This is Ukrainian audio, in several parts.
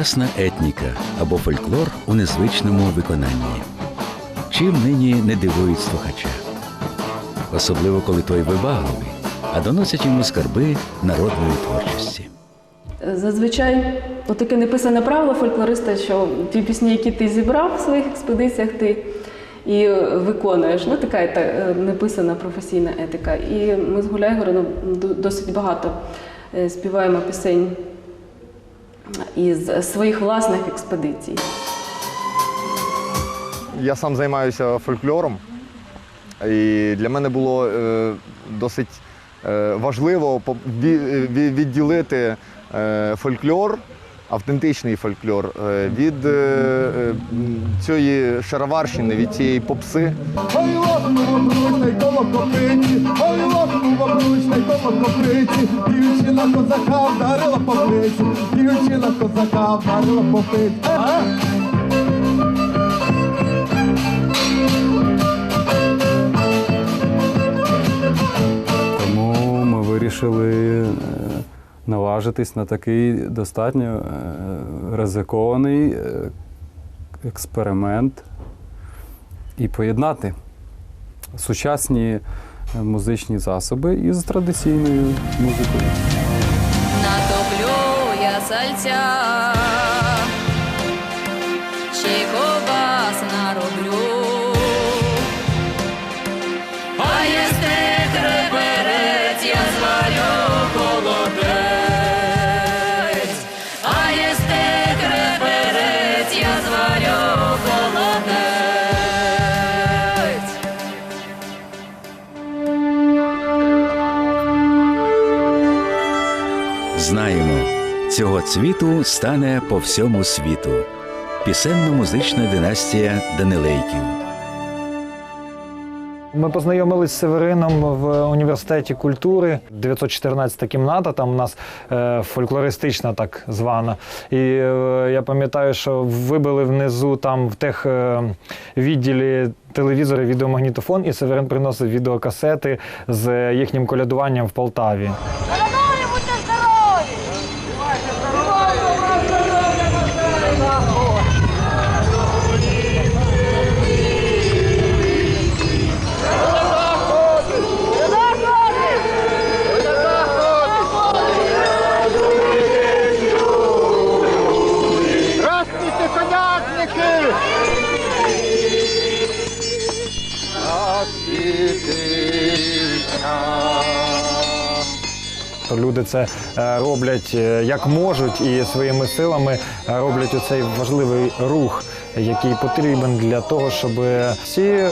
Сучасна етніка або фольклор у незвичному виконанні. Чим нині не дивують слухача? Особливо коли той вибагливий, а доносять йому скарби народної творчості. Зазвичай таке неписане правило фольклориста, що ті пісні, які ти зібрав в своїх експедиціях, ти і виконуєш. Ну, така та, е, неписана професійна етика. І ми з Гуляйгородом досить багато е, співаємо пісень із своїх власних експедицій. Я сам займаюся фольклором, і для мене було е, досить е, важливо відділити е, фольклор, автентичний фольклор е, від е, е, цієї шароварщини, від цієї попси. Ой, лопнув обручний коло копиті, ой, лопнув обручний коло копиті, дівчина козака вдарила по плиці, дівчина козака вдарила по плиці. Тому ми вирішили наважитись на такий достатньо е, ризикований е, експеримент і поєднати сучасні е, музичні засоби із традиційною музикою. Натоплю я сальця, ще цього цвіту стане по всьому світу. Пісенно-музична династія Данилейків. Ми познайомились з Северином в університеті культури. 914 кімната, там у нас е, фольклористична так звана. І е, я пам'ятаю, що вибили внизу там в тех е, відділі телевізори, відеомагнітофон, і Северин приносив відеокасети з їхнім колядуванням в Полтаві. Люди це е, роблять е, як можуть і своїми силами е, роблять оцей важливий рух, який потрібен для того, щоб всі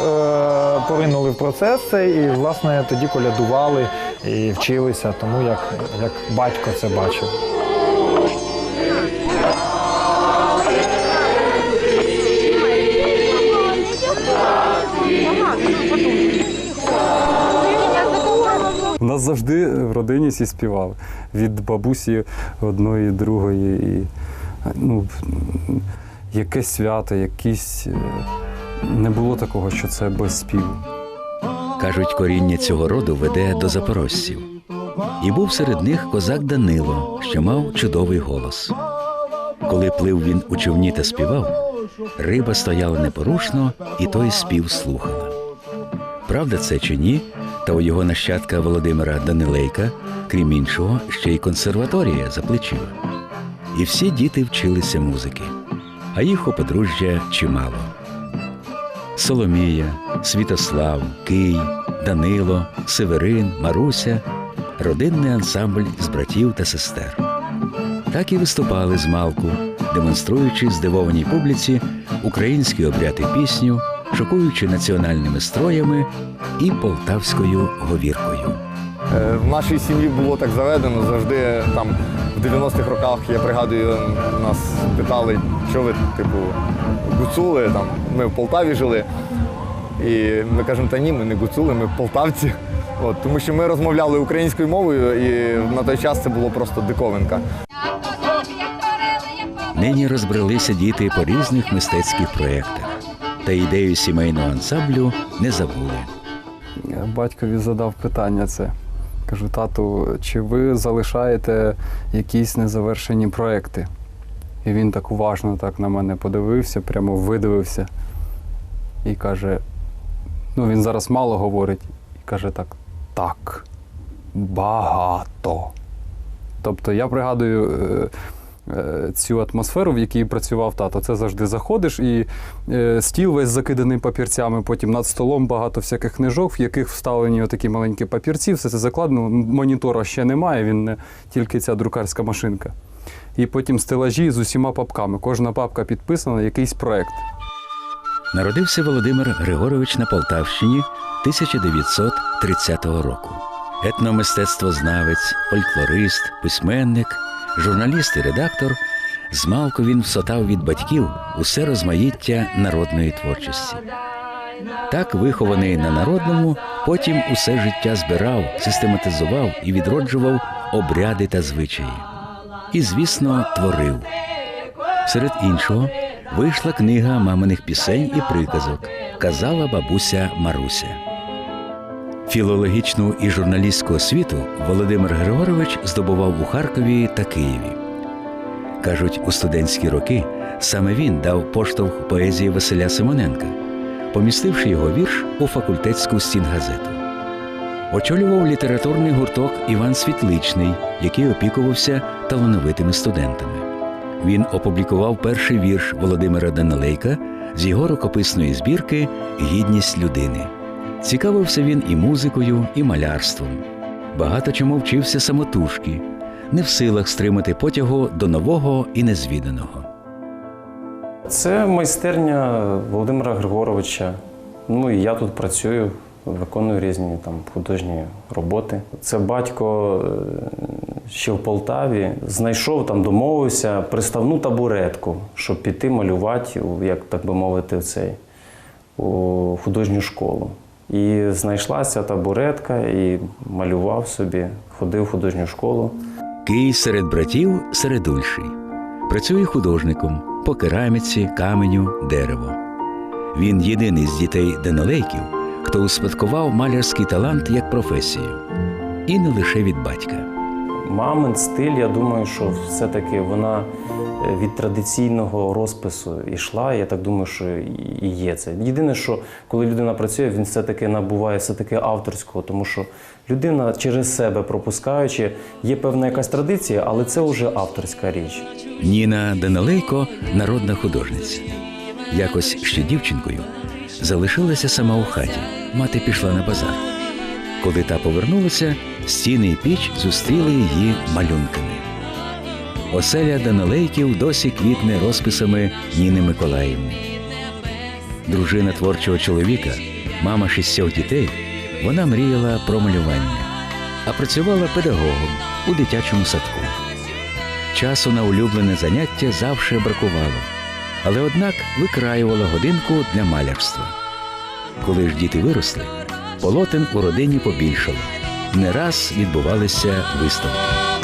поринули в процес і власне тоді колядували і вчилися, тому як, як батько це бачив. Нас завжди в родині всі співали. Від бабусі одної, другої. І, ну, якесь свято, якісь. е, Не було такого, що це без співу. Кажуть, коріння цього роду веде до запорожців. І був серед них козак Данило, що мав чудовий голос. Коли плив він у човні та співав, риба стояла непорушно, і той спів слухала. Правда це чи ні, та у його нащадка Володимира Данилейка, крім іншого, ще й консерваторія за плечима. І всі діти вчилися музики, а їх у подружжя чимало. Соломія, Світослав, Кий, Данило, Северин, Маруся родинний ансамбль з братів та сестер. Так і виступали з малку, демонструючи здивованій публіці український обряд і пісню, шокуючи національними строями і полтавською говіркою. Е, В нашій сім'ї було так заведено завжди там в 90-х роках, я пригадую, нас питали, що ви, типу, гуцули, там, ми в Полтаві жили. І ми кажемо, та ні, ми не гуцули, ми полтавці. От, тому що ми розмовляли українською мовою, і на той час це було просто диковинка. Нині розбрелися діти по різних мистецьких проєктах, та ідею сімейного ансамблю не забули. Батькові задав питання це. Кажу, тату, чи ви залишаєте якісь незавершені проекти? І він так уважно так на мене подивився, прямо видивився і каже: ну він зараз мало говорить, і каже так: так, багато. Тобто я пригадую е, цю атмосферу, в якій працював тато. Це завжди заходиш, і е, стіл весь закиданий папірцями. Потім над столом багато всяких книжок, в яких вставлені отакі маленькі папірці, все це закладено. Монітора ще немає, він не тільки ця друкарська машинка. І потім стелажі з усіма папками. Кожна папка підписана, якийсь проект. Народився Володимир Григорович на Полтавщині 1930 року. Етномистецтвознавець, фольклорист, письменник, журналіст і редактор. Змалку він всотав від батьків усе розмаїття народної творчості. Так, вихований на народному, потім усе життя збирав, систематизував і відроджував обряди та звичаї. І, звісно, творив. Серед іншого вийшла книга маминих пісень і приказок, казала бабуся Маруся. Філологічну і журналістську освіту Володимир Григорович здобував у Харкові та Києві. Кажуть, у студентські роки саме він дав поштовх поезії Василя Симоненка, помістивши його вірш у факультетську стінгазету. Очолював літературний гурток Іван Світличний, який опікувався талановитими студентами. Він опублікував перший вірш Володимира Данилейка з його рукописної збірки Гідність людини. Цікавився він і музикою, і малярством. Багато чому вчився самотужки, не в силах стримати потягу до нового і незвіданого. Це майстерня Володимира Григоровича. Ну і я тут працюю, виконую різні там художні роботи. Це батько е, ще в Полтаві знайшов там, домовився приставну табуретку, щоб піти малювати, як так би мовити, цей у художню школу. І знайшлася табуретка, і малював собі, ходив в художню школу. Кий серед братів середульший. Працює художником по кераміці, каменю, дерево. Він єдиний з дітей Данилейків, хто успадкував малярський талант як професію. І не лише від батька. Мамин стиль, я думаю, що все-таки вона від традиційного розпису йшла. Я так думаю, що і є це. Єдине, що коли людина працює, він все-таки набуває все-таки авторського, тому що людина через себе пропускаючи, є певна якась традиція, але це вже авторська річ. Ніна Данилейко народна художниця. Якось ще дівчинкою залишилася сама у хаті. Мати пішла на базар. Коли та повернулася, стіни і піч зустріли її малюнками. Оселя Данилейків досі квітне розписами Ніни Миколаївни. Дружина творчого чоловіка, мама шістьох дітей, вона мріяла про малювання, а працювала педагогом у дитячому садку. Часу на улюблене заняття завжди бракувало, але однак викраювала годинку для малярства. Коли ж діти виросли, полотен у родині побільшало. Не раз відбувалися виставки.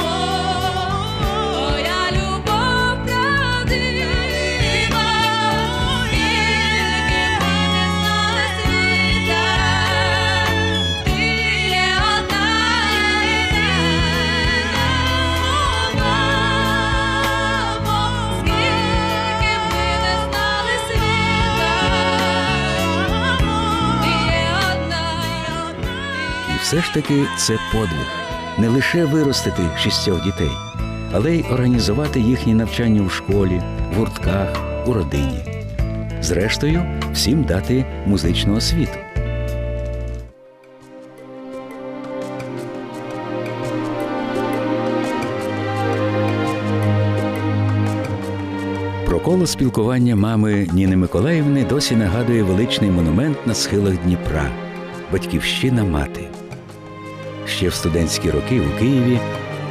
Все ж таки це подвиг не лише виростити шістьох дітей, але й організувати їхнє навчання у школі, в гуртках, у родині. Зрештою, всім дати музичну освіту. Про коло спілкування мами Ніни Миколаївни досі нагадує величний монумент на схилах Дніпра Батьківщина мати. Ще в студентські роки у Києві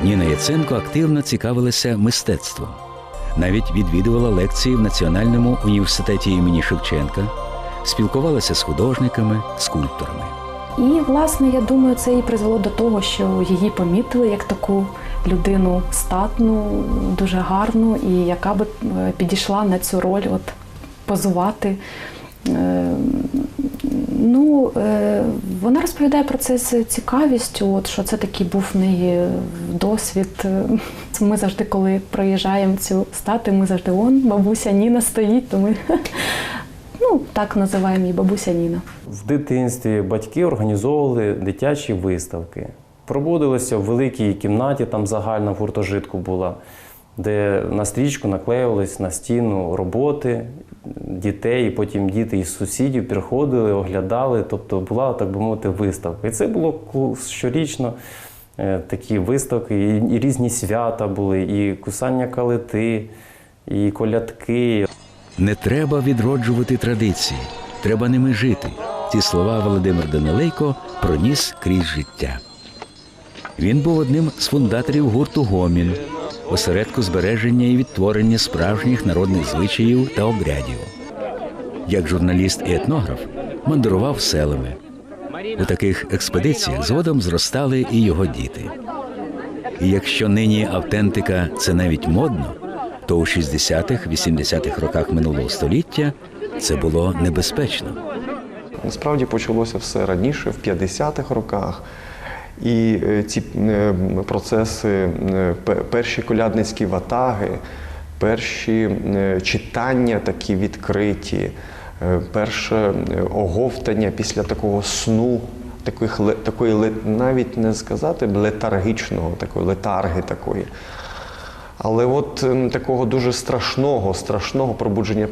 Ніна Яценко активно цікавилася мистецтвом. Навіть відвідувала лекції в Національному університеті імені Шевченка, спілкувалася з художниками, скульпторами. І, власне, я думаю, це і призвело до того, що її помітили як таку людину статну, дуже гарну, і яка би е, підійшла на цю роль от, позувати Ну, е, вона розповідає про це з цікавістю, от що це такий був в неї досвід. Ми завжди, коли проїжджаємо цю стати, ми завжди он, бабуся Ніна стоїть, то ми ну, так називаємо її бабуся Ніна. В дитинстві батьки організовували дитячі виставки. Проводилися в великій кімнаті, там загальна гуртожитку була, де на стрічку наклеювались на стіну роботи дітей, і потім діти із сусідів приходили, оглядали. Тобто була, так би мовити, виставка. І це було щорічно е, такі виставки, і різні свята були, і кусання калити, і колядки. Не треба відроджувати традиції, треба ними жити. Ці слова Володимир Данилейко проніс крізь життя. Він був одним з фундаторів гурту Гомін, осередку збереження і відтворення справжніх народних звичаїв та обрядів. Як журналіст і етнограф мандрував селами. У таких експедиціях згодом зростали і його діти. І якщо нині автентика це навіть модно, то у 60-х, 80-х роках минулого століття це було небезпечно. Насправді почалося все раніше, в 50-х роках. І е, ці е, процеси, е, перші колядницькі ватаги, перші читання такі відкриті, перше оговтання після такого сну, таких, такої навіть не сказати б летаргічного, такої летарги такої. Але от ем, такого дуже страшного, страшного пробудження,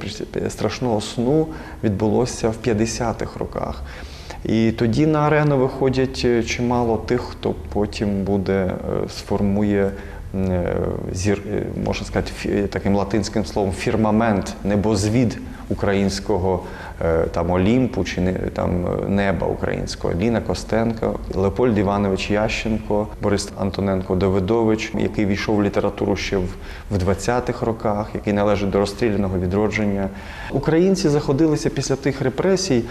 страшного сну відбулося в 50-х роках. І тоді на арену виходять е, чимало тих, хто потім буде, е, сформує е, зір, можна сказати, таким латинським словом фірмамент, небозвід українського там Олімпу чи не- там е, неба українського. Ліна Костенко, Леопольд Іванович Ященко, Борис Антоненко Давидович, який війшов в літературу ще в, в 20-х роках, який належить до розстріляного відродження. Українці заходилися після тих репресій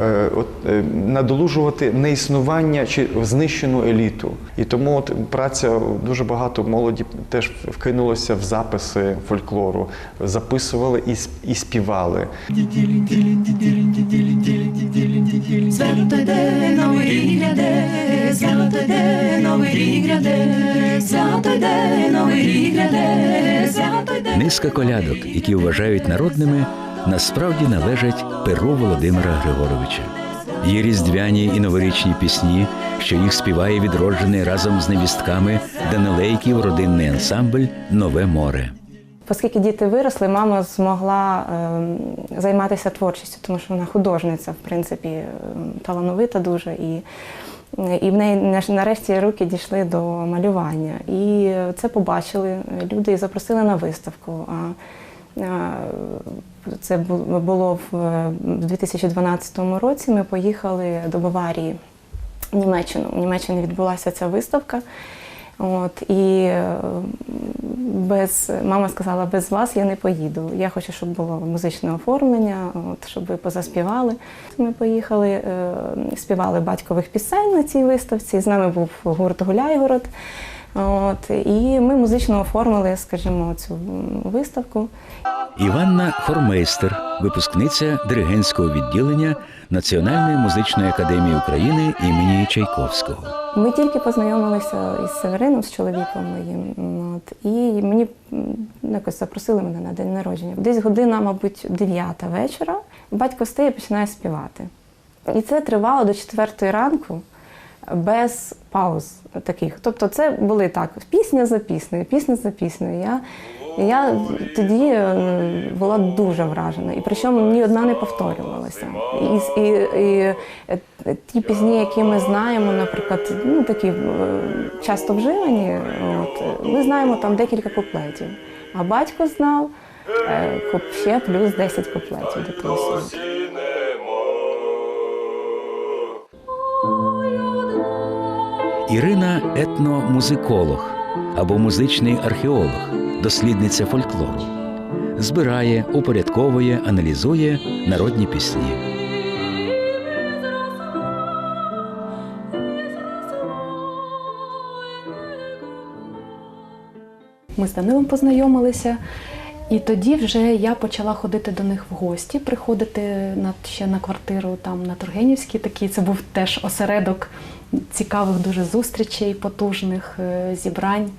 е, от, е, надолужувати неіснування чи знищену еліту. І тому от праця дуже багато молоді теж вкинулося в записи фольклору, записували і, і співали. Свято йде, новий рік гряде, свято новий рік гряде, свято новий рік. Низка колядок, які вважають народними, насправді належать перу Володимира Григоровича. Є різдвяні і новорічні пісні, що їх співає відроджений разом з невістками Данилейків родинний ансамбль Нове море. Оскільки діти виросли, мама змогла ем, займатися творчістю, тому що вона художниця, в принципі, ем, талановита дуже. І, і в неї нарешті руки дійшли до малювання. І це побачили люди і запросили на виставку. Це було в 2012 році. Ми поїхали до Баварії в Німеччину. В Німеччині відбулася ця виставка. От, і е, без, мама сказала, без вас я не поїду. Я хочу, щоб було музичне оформлення, от, щоб ви позаспівали. Ми поїхали, е, співали батькових пісень на цій виставці. З нами був гурт Гуляйгород. От, і ми музично оформили, скажімо, цю виставку. Іванна Хормейстер, випускниця диригентського відділення Національної музичної академії України імені Чайковського. Ми тільки познайомилися із Северином, з чоловіком моїм. От, і мені якось запросили мене на день народження. Десь година, мабуть, дев'ята вечора. Батько стає і починає співати. І це тривало до четвертої ранку без пауз таких. Тобто, це були так: пісня за піснею, пісня за піснею. Я, я тоді е, була дуже вражена. І причому ні одна не повторювалася. І, і, і е, ті пісні, які ми знаємо, наприклад, ну такі е, часто вживані, от, ми знаємо там декілька куплетів. А батько знав ще плюс 10 куплетів до того Ірина етномузиколог або музичний археолог, дослідниця фольклору. Збирає, упорядковує, аналізує народні пісні. Ми з Данилом познайомилися, І тоді вже я почала ходити до них в гості, приходити на, ще на квартиру там на Тургенівській. Такий це був теж осередок цікавих дуже зустрічей, потужних е, зібрань.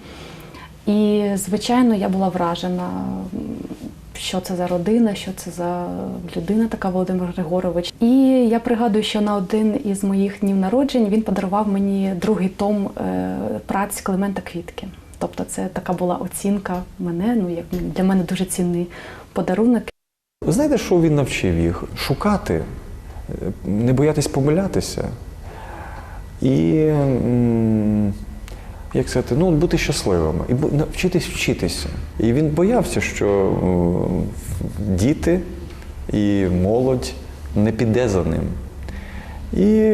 І, звичайно, я була вражена, що це за родина, що це за людина така Володимир Григорович. І я пригадую, що на один із моїх днів народжень він подарував мені другий том е, праць Климента Квітки. Тобто це така була оцінка мене, ну як для мене дуже цінний подарунок. Ви знаєте, що він навчив їх? Шукати, е, не боятись помилятися. І, як сказати, ну, бути щасливими і навчитись вчитися. І він боявся, що діти і молодь не піде за ним. І,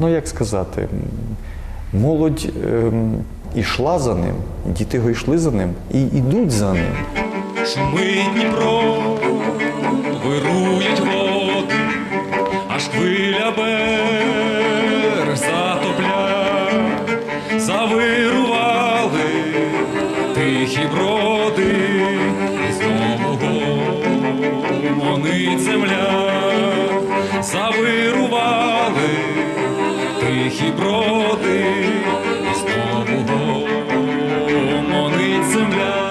ну як сказати, молодь ем, ішла за ним, діти його йшли за ним і йдуть за ним. Шумить Дніпро, вирують води, аж хвиля берег земля, завирували тихі броди, знову гомонить земля.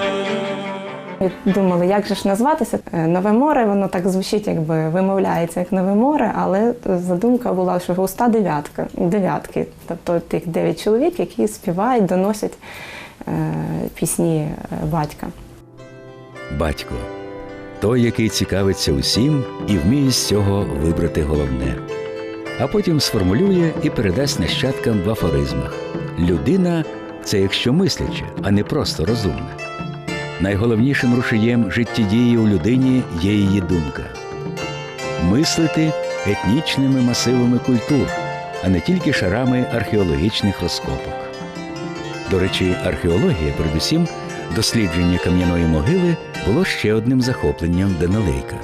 Думали, як же ж назватися Е, Нове море, воно так звучить, якби вимовляється як нове море, але задумка була, що густа дев'ятка, дев'ятки, тобто тих дев'ять чоловік, які співають, доносять е, пісні е, батька. Батько той, який цікавиться усім і вміє з цього вибрати головне. А потім сформулює і передасть нащадкам в афоризмах. Людина це якщо мисляча, а не просто розумна. Найголовнішим рушієм життєдії у людині є її думка. Мислити етнічними масивами культур, а не тільки шарами археологічних розкопок. До речі, археологія, передусім, дослідження кам'яної могили було ще одним захопленням Данилейка.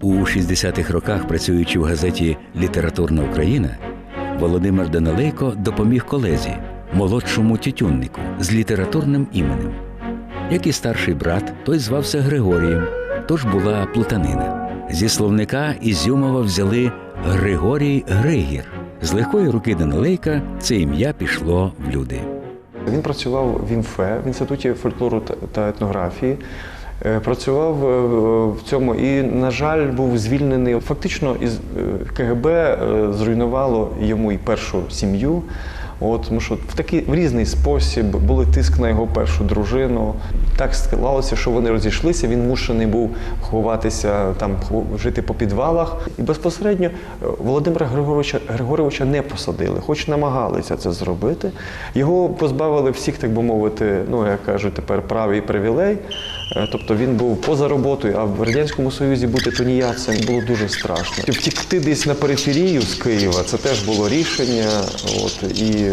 У 60-х роках, працюючи в газеті Літературна Україна, Володимир Данилейко допоміг колезі, молодшому тютюннику з літературним іменем. Як і старший брат, той звався Григорієм, тож була плутанина. Зі словника Ізюмова взяли Григорій Григір. З легкої руки Данилейка це ім'я пішло в люди. Він працював в ІМФЕ в інституті фольклору та- етнографії. Е, Працював е, в цьому і, на жаль, був звільнений. Фактично, із е, КГБ зруйнувало йому і першу сім'ю. От, тому що в такий в різний спосіб були тиск на його першу дружину. Так склалося, що вони розійшлися. Він мушений був ховатися там, жити по підвалах. І безпосередньо е, Володимира Григоровича Григоровича не посадили, хоч намагалися це зробити. Його позбавили всіх, так би мовити, ну як кажуть тепер прав і привілей. Е, Тобто він був поза роботою, а в радянському союзі бути тунеядцем було дуже страшно. Втікти десь на периферію з Києва це теж було рішення. От і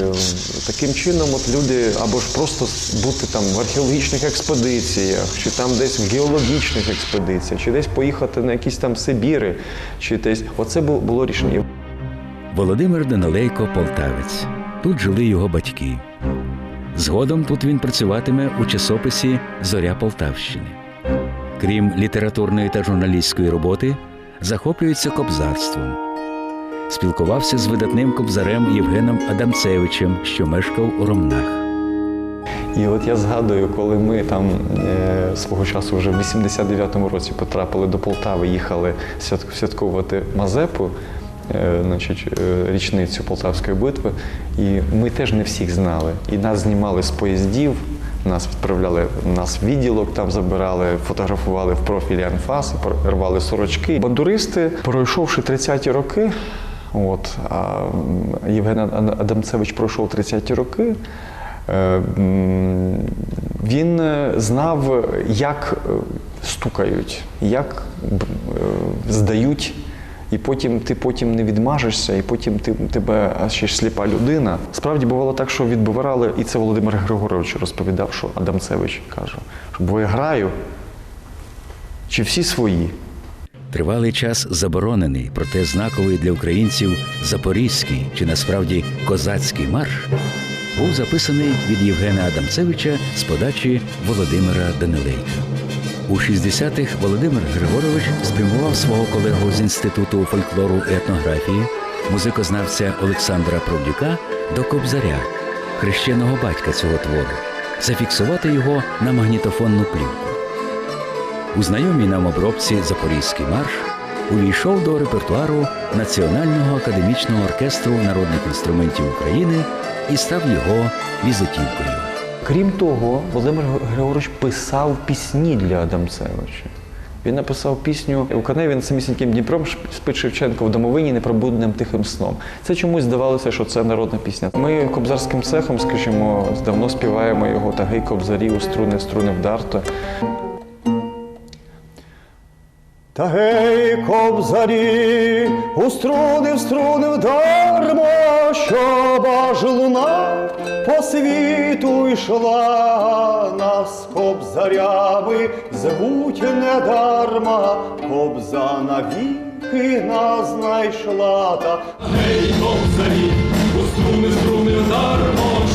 таким чином, от люди або ж просто бути там в археологічних експедиціях, чи там десь в геологічних експедиціях, чи десь поїхати на якісь там Сибіри, чи десь оце було рішення. Володимир Данилейко Полтавець. Тут жили його батьки. Згодом тут він працюватиме у часописі Зоря Полтавщини. Крім літературної та журналістської роботи, захоплюється кобзарством. Спілкувався з видатним кобзарем Євгеном Адамцевичем, що мешкав у Ромнах. І от я згадую, коли ми там е, свого часу вже в 89-му році потрапили до Полтави, їхали свят- святкувати Мазепу, значить, е, річницю Полтавської битви. І ми теж не всіх знали. І нас знімали з поїздів. Нас відправляли нас відділок, там забирали, фотографували в профілі анфас, рвали сорочки. Бандуристи, пройшовши 30-ті роки, от, а Євген Адамцевич пройшов 30-ті роки. Е, Він е, знав, як е, стукають, як е, здають, і потім ти потім не відмажешся, і потім ти, тебе ще ж сліпа людина. Справді бувало так, що відбирали, і це Володимир Григорович розповідав, що Адамцевич каже, що бо я граю, чи всі свої. Тривалий час заборонений, проте знаковий для українців запорізький чи насправді козацький марш був записаний від Євгена Адамцевича з подачі Володимира Данилейка. У 60-х Володимир Григорович спрямував свого колегу з Інституту фольклору і етнографії, музикознавця Олександра Провдюка до Кобзаря, хрещеного батька цього твору, зафіксувати його на магнітофонну плівку. У знайомій нам обробці Запорізький марш увійшов до репертуару Національного академічного оркестру народних інструментів України і став його візитівкою. Крім того, Володимир Григорович писав пісні для Адамцевича. Він написав пісню у Каневі над самісіньким Дніпром спить Шевченко в домовині непробудним тихим сном. Це чомусь здавалося, що це народна пісня. Ми кобзарським цехом, скажімо, давно співаємо його таги кобзарі у струни, струни вдарто. Та гей, кобзарі, у струни, в струни вдармо, щоб аж луна по світу йшла, нас кобзарями звуть недарма, кобза навіки нас знайшла. Та Гей, кобзарі, у струни, струни дармо,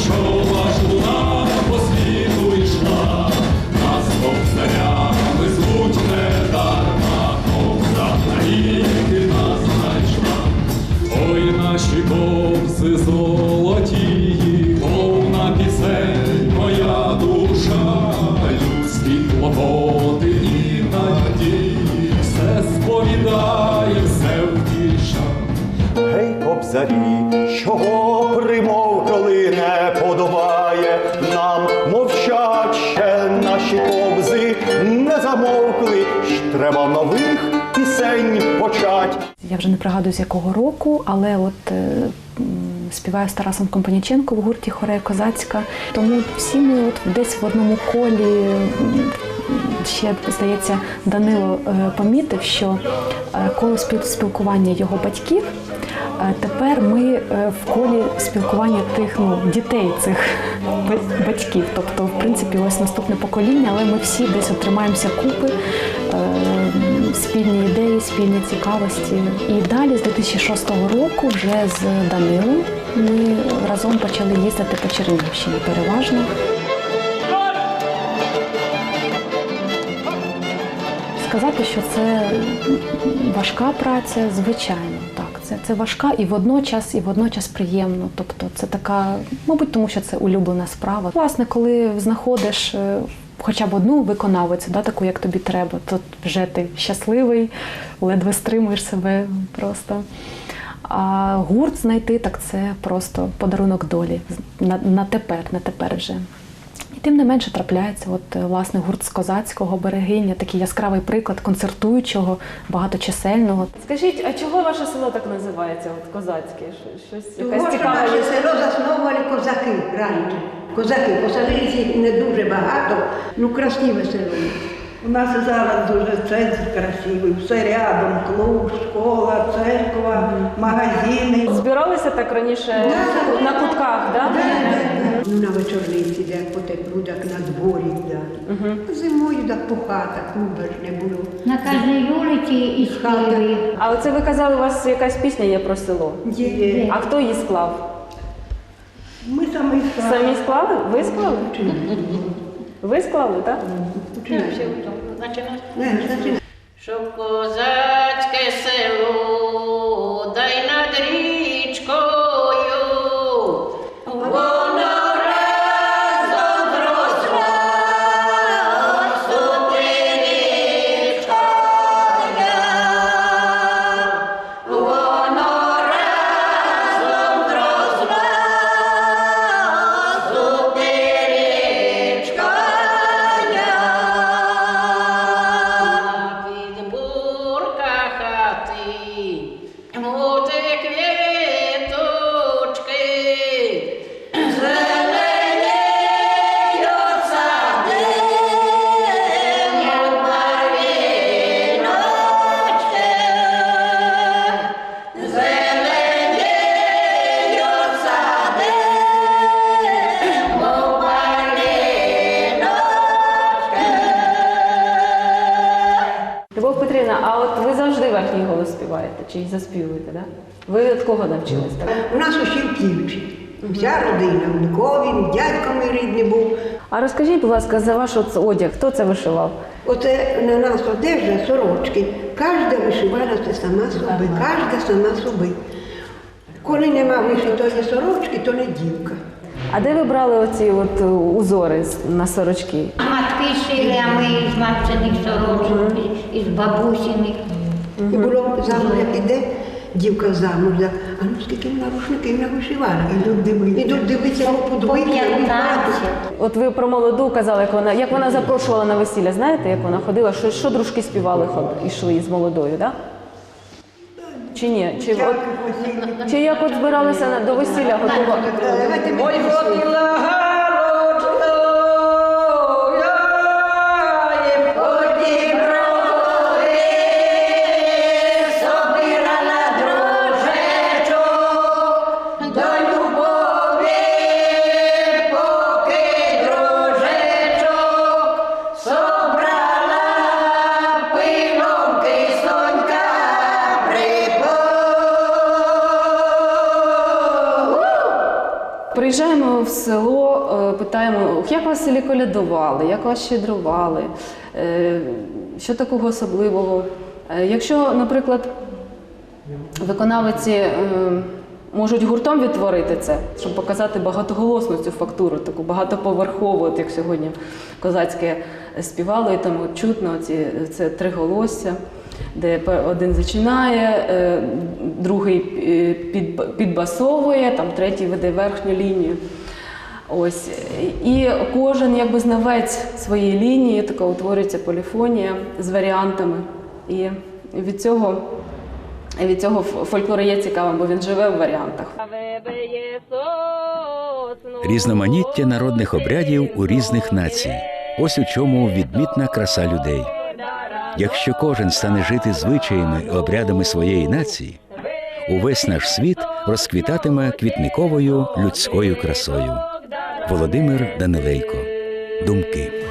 Кобзарі, чого примовкали не подобає нам мовчать ще наші кобзи не замовкли, ж треба нових пісень почать. Я вже не пригадую з якого року, але от е, співаю з Тарасом Компаніченко в гурті Хорея Козацька. Тому всі ми от десь в одному колі. Ще здається, Данило е, помітив, що е, коло спіл- спілкування його батьків. Тепер ми е, в колі спілкування тих ну, дітей цих батьків. Тобто, в принципі, ось наступне покоління, але ми всі десь от тримаємося купи, е, спільні ідеї, спільні цікавості. І далі, з 2006 року, вже з Данилом, ми разом почали їздити по Чернігівщині переважно. Сказати, що це важка праця, звичайно. Це, це важка і водночас, і водночас приємно. Тобто це така, мабуть, тому що це улюблена справа. Власне, коли знаходиш е, хоча б одну виконавицю, да, таку, як тобі треба, то вже ти щасливий, ледве стримуєш себе просто. А гурт знайти, так це просто подарунок долі на, на тепер, на тепер вже. Тим не менше трапляється, от е, власне гурт з козацького берегиня, такий яскравий приклад концертуючого, багаточисельного. Скажіть, а чого ваше село так називається? От козацьке? Щось якась цікава наше село засновували козаки раніше. Козаки, посадилися їх не дуже багато, ну красиве село. У нас зараз дуже центр красивий, все рядом, клуб, школа, церква, магазини. Збиралися так раніше Да. на кутках, так? Да? Ну, на вечорниці, де по теплу, так на дворі, да. Зимою так по хатах, ну ж не було. На кожній вулиці і співи. А оце ви казали, у вас якась пісня є про село. Є. А хто її склав? Ми самі склали. Самі склали? Ви склали? Ви склали, так? Значить, Щоб козацьке село, верхній співаєте чи заспівуєте, так? Да? Ви від кого навчились так? У нас у Шівківці. Вся родина, Ковін, дядько мій рідний був. А розкажіть, будь ласка, за ваш от одяг, хто це вишивав? Оце на нас одежа, сорочки. Кожна вишивала це сама собі, кожна сама собі. Коли нема вишитої сорочки, то не дівка. А де ви брали оці от е, узори на сорочки? Матки шили, а ми із матчаних сорочок, із бабусіних. І було замуж, як іде дівка замуж, так, а ну скільки вона рушників не вишивала. Ідуть дивитися. Ідуть дивитися, його подвоїти, От ви про молоду казали, як вона, як вона запрошувала на весілля. Знаєте, як вона ходила? Що, що дружки співали, ход- йшли з молодою, так? Чи ні? Чи, от, чи як от збиралися на- до весілля готували? Ой, ходила вас селі колядували, як вас щедрували, е, що такого особливого. Е, Якщо, наприклад, виконавиці е, можуть гуртом відтворити це, щоб показати багатоголосну цю фактуру, таку багатоповерхову, от як сьогодні козацьке співало, і там чутно ці, це три голосся, де один зачинає, другий підбасовує, там третій веде верхню лінію. Ось. І кожен якби знавець своєї лінії, така утворюється поліфонія з варіантами. І від цього, від цього фольклор є цікавим, бо він живе в варіантах. Різноманіття народних обрядів у різних націй. Ось у чому відмітна краса людей. Якщо кожен стане жити звичаями і обрядами своєї нації, увесь наш світ розквітатиме квітниковою людською красою. Володимир Данилейко. Думки.